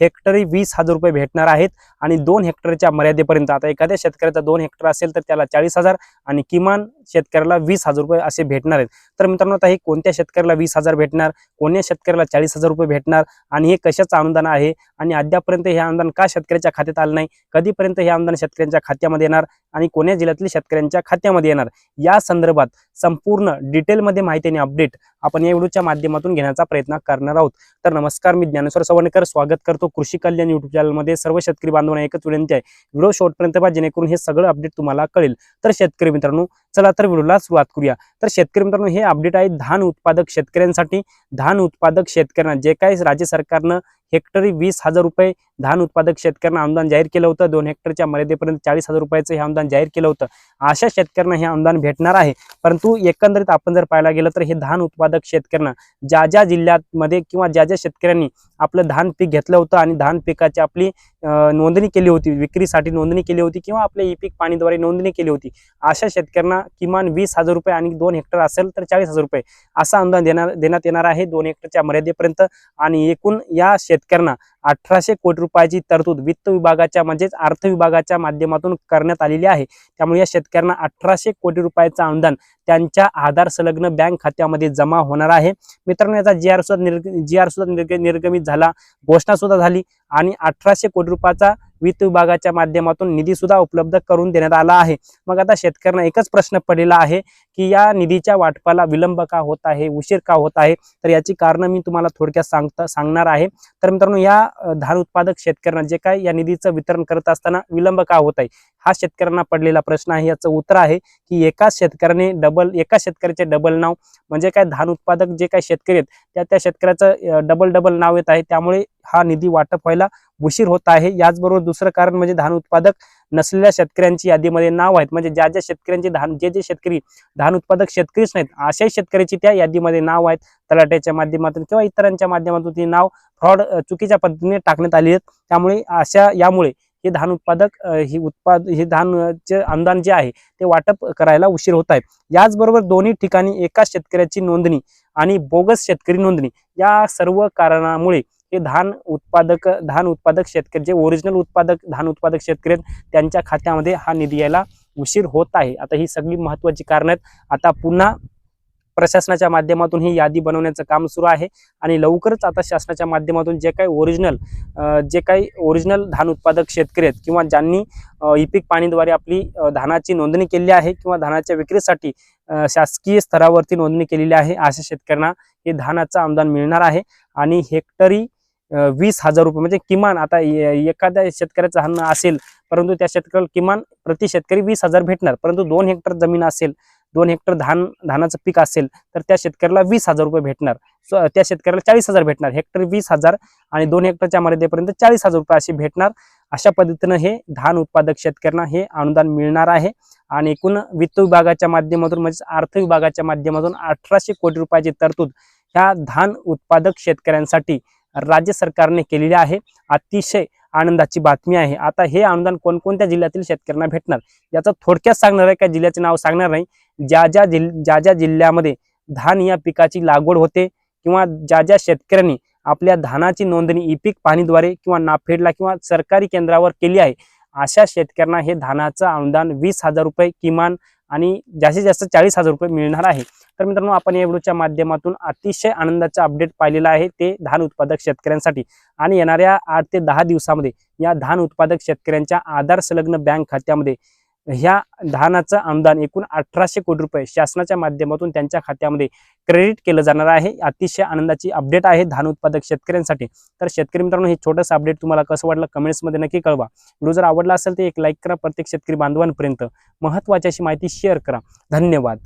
हेक्टरी वीस हजार रुपये भेटणार आहेत आणि दोन हेक्टरच्या मर्यादेपर्यंत आता एखाद्या शेतकऱ्याचा दोन हेक्टर असेल तर त्याला चाळीस हजार आणि किमान शेतकऱ्याला वीस हजार रुपये असे भेटणार आहेत. तर मित्रांनो आता हे कोणत्या शेतकऱ्याला वीस हजार भेटणार? कोणत्या शेतकऱ्याला चाळीस हजार रुपये भेटणार? आणि हे कशाचं अनुदान आहे? आणि अद्यापर्यंत हे अनुदान का शेतकऱ्याच्या खात्यात आलं नाही? कधीपर्यंत हे अनुदान शेतकऱ्यांच्या खात्यामध्ये येणार? आणि कोण्या जिल्ह्यातील शेतकऱ्यांच्या खात्यामध्ये येणार? या संदर्भात संपूर्ण डिटेलमध्ये माहिती आणि अपडेट आपण या व्हिडिओच्या माध्यमातून घेण्याचा प्रयत्न करणार आहोत. तर नमस्कार मी ज्ञानेश्वर सवणकर. स्वागत करतो कृषी कल्याण युट्यूब चॅनलमध्ये सर्व शेतकरी बांधवांना एकच विनंती आहे. व्हिडिओ शेवटपर्यंत पहा जेणेकरून हे सगळं अपडेट तुम्हाला कळेल. तर शेतकरी मित्रांनो चला तर व्हिडिओला सुरुवात करूया. तर शेतकरी मित्रांनो हे अपडेट आहे धान उत्पादक शेतकऱ्यांसाठी. धान उत्पादक शेतकऱ्यांना जे काही राज्य सरकारनं हेक्टरी वीस हजार रुपये धान उत्पादक शेतकऱ्यांना अनुदान जाहीर केलं होतं. दोन हेक्टरच्या मर्यादेपर्यंत चाळीस हजार रुपयाचं हे अनुदान जाहीर केलं होतं. अशा शेतकऱ्यांना हे अनुदान भेटणार आहे. परंतु एकंदरीत आपण जर पाहायला गेलं तर हे धान उत्पादक शेतकऱ्यांना ज्या ज्या जिल्ह्यामध्ये किंवा ज्या ज्या शेतकऱ्यांनी आपलं धान पीक घेतलं होतं आणि धान पिकाची आपली नोंदणी केली होती विक्रीसाठी नोंदणी केली होती किंवा आपल्या ई पीक पाणीद्वारे नोंदणी केली होती. अशा शेतकऱ्यांना किमान वीस हजार रुपये आणि दोन हेक्टर असेल तर चाळीस हजार रुपये असा अनुदान देणार देण्यात येणार आहे. दोन हेक्टरच्या मर्यादेपर्यंत आणि एकूण या शेतकऱ्यांना अठराशे कोटी रुपयाची तरतूद वित्त विभागाच्या म्हणजेच अर्थ विभागाच्या माध्यमातून करण्यात आलेली आहे. त्यामुळे या शेतकऱ्यांना अठराशे कोटी रुपयाचं अनुदान त्यांच्या आधार संलग्न बँक खात्यामध्ये जमा होणार आहे. मित्रांनो याचा जी आर सुद्धा निर्ग जी आर सुद्धा निर्ग निर्गमित झाला. घोषणा सुद्धा झाली आणि अठराशे कोटी रुपयाचा वित्त विभागाच्या माध्यमातून निधी सुद्धा उपलब्ध करून देण्यात आला आहे. मग आता शेतकऱ्यांना एकच प्रश्न पडलेला आहे की या निधीच्या वाटपाला विलंब का होत आहे? उशीर का होत आहे? तर याची कारणं मी तुम्हाला थोडक्यात सांगता सांगणार आहे. तर मित्रांनो या धान उत्पादक शेतकऱ्यांना जे काय या निधीचं वितरण करत असताना विलंब का होत आहे? हा शेतकऱ्यांना पडलेला प्रश्न आहे. याचं उत्तर आहे की एकाच शेतकऱ्याने डबल एका शेतकऱ्याचे डबल नाव म्हणजे काय धान उत्पादक जे काही शेतकरी आहेत त्या त्या शेतकऱ्याचं डबल डबल नाव येत आहे. त्यामुळे हा निधी वाटप व्हायला उशीर होत आहे. याचबरोबर दुसरं कारण म्हणजे धान उत्पादक नसलेल्या शेतकऱ्यांची यादीमध्ये नाव आहेत. म्हणजे ज्या ज्या शेतकऱ्यांचे धान जे जे शेतकरी धान उत्पादक शेतकरीच नाहीत अशाही शेतकऱ्याची त्या यादीमध्ये नाव आहेत. तलाट्याच्या माध्यमातून किंवा इतरांच्या माध्यमातून ती नाव फ्रॉड चुकीच्या पद्धतीने टाकण्यात आली आहेत. त्यामुळे अशा यामुळे हे धान उत्पादक ही उत्पाद हे धानचे अनुदान जे आहे ते वाटप करायला उशीर होत आहे याचबरोबर दोन्ही ठिकाणी एकाच शेतकऱ्याची नोंदणी आणि बोगस शेतकरी नोंदणी या सर्व कारणामुळे हे धान उत्पादक धान उत्पादक शेतकरी जे ओरिजिनल उत्पादक धान उत्पादक शेतकरी आहेत त्यांच्या खात्यामध्ये हा निधी यायला उशीर होत आहे. आता ही सगळी महत्वाची कारण आहेत. आता पुन्हा प्रशासनाच्या माध्यमातून ही यादी बनवण्याचं काम सुरू आहे. आणि लवकरच आता शासनाच्या माध्यमातून जे काही ओरिजिनल जे काही ओरिजिनल धान उत्पादक शेतकरी आहेत किंवा ज्यांनी ई पाणीद्वारे आपली धानाची नोंदणी केली आहे किंवा धानाच्या विक्रीसाठी शासकीय स्तरावरती नोंदणी केलेली आहे अशा शेतकऱ्यांना हे धानाचं अनुदान मिळणार आहे. आणि हेक्टरी वीस हजार रुपये म्हणजे किमान आता एखाद्या शेतकऱ्याचं धान असेल परंतु त्या शेतकऱ्याला किमान प्रति शेतकरी वीस हजार भेटणार परंतु दोन हेक्टर जमीन असेल दोन हेक्टर धान धानाचं पीक असेल तर त्या शेतकऱ्याला वीस हजार रुपये भेटणार. सो त्या शेतकऱ्याला चाळीस हजार भेटणार. हेक्टर वीस हजार आणि दोन हेक्टरच्या मर्यादेपर्यंत चाळीस हजार रुपये असे भेटणार. अशा पद्धतीनं हे धान उत्पादक शेतकऱ्यांना हे अनुदान मिळणार आहे. आणि एकूण वित्त विभागाच्या माध्यमातून म्हणजेच अर्थ विभागाच्या माध्यमातून अठराशे कोटी रुपयाची तरतूद ह्या धान उत्पादक शेतकऱ्यांसाठी राज्य सरकारने केलेली आहे. अतिशय आनंदाची बातमी आहे. आता हे अनुदान कोणकोणत्या जिल्ह्यातील शेतकऱ्यांना भेटणार? याचं थोडक्यात सांगणार आहे का? जिल्ह्याचे नाव सांगणार नाही. ज्या ज्या जिल ज्या ज्या जिल्ह्यामध्ये धान या पिकाची लागवड होते किंवा ज्या ज्या शेतकऱ्यांनी आपल्या धानाची नोंदणी ई पीक पाणीद्वारे किंवा नाफेडला किंवा सरकारी केंद्रावर केली आहे अशा शेतकऱ्यांना हे धानाचं अनुदान वीस हजार रुपये किमान आणि जास्तीत जास्त चाळीस हजार रुपये मिळणार आहे. तर मित्रांनो आपण या व्हिडिओच्या माध्यमातून अतिशय आनंदाचा अपडेट पाहिलेला आहे ते धान उत्पादक शेतकऱ्यांसाठी. आणि येणाऱ्या आठ ते दहा दिवसामध्ये या धान उत्पादक शेतकऱ्यांच्या आधार संलग्न बँक खात्यामध्ये ह्या धानाचं अनुदान एकूण अठराशे कोटी रुपये शासनाच्या माध्यमातून त्यांच्या खात्यामध्ये क्रेडिट केलं जाणार आहे. अतिशय आनंदाची अपडेट आहे धान उत्पादक शेतकऱ्यांसाठी. तर शेतकरी मित्रांनो हे छोटंसं अपडेट तुम्हाला कसं वाटलं कमेंट्समध्ये नक्की कळवा. व्हिडिओ जर आवडला असेल तर एक लाईक करा प्रत्येक शेतकरी बांधवांपर्यंत. महत्त्वाची अशी माहिती शेअर करा. धन्यवाद.